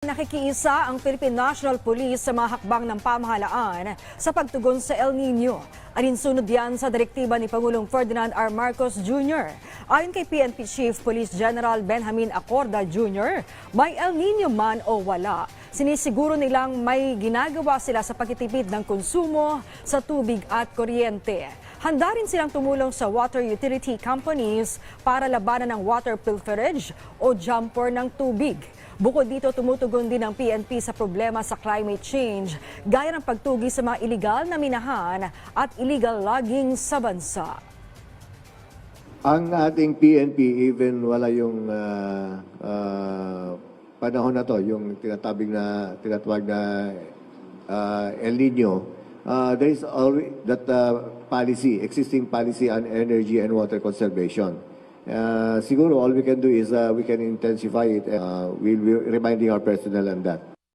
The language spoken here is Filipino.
Nakikiisa ang Philippine National Police sa mga hakbang ng pamahalaan sa pagtugon sa El Nino. Alinsunod yan sa direktiba ni Pangulong Ferdinand R. Marcos Jr. Ayon kay PNP Chief Police General Benjamin Acorda Jr., may El Nino man o wala, sinisiguro nilang may ginagawa sila sa pagtitipid ng konsumo sa tubig at kuryente. Handa rin silang tumulong sa water utility companies para labanan ng water pilferage o jumper ng tubig. Bukod dito, tumutugon din ang PNP sa problema sa climate change, gaya ng pagtugi sa mga iligal na minahan at illegal logging sa bansa. Ang ating PNP, even wala yung ah, ah, panahon na to, yung tinatabing na, tinatawag na ah, El Nino, ah, there is already that ah, policy, existing policy on energy and water conservation. Uh, siguro all we can do is uh, we can intensify it. Uh, we'll be reminding our personnel on that.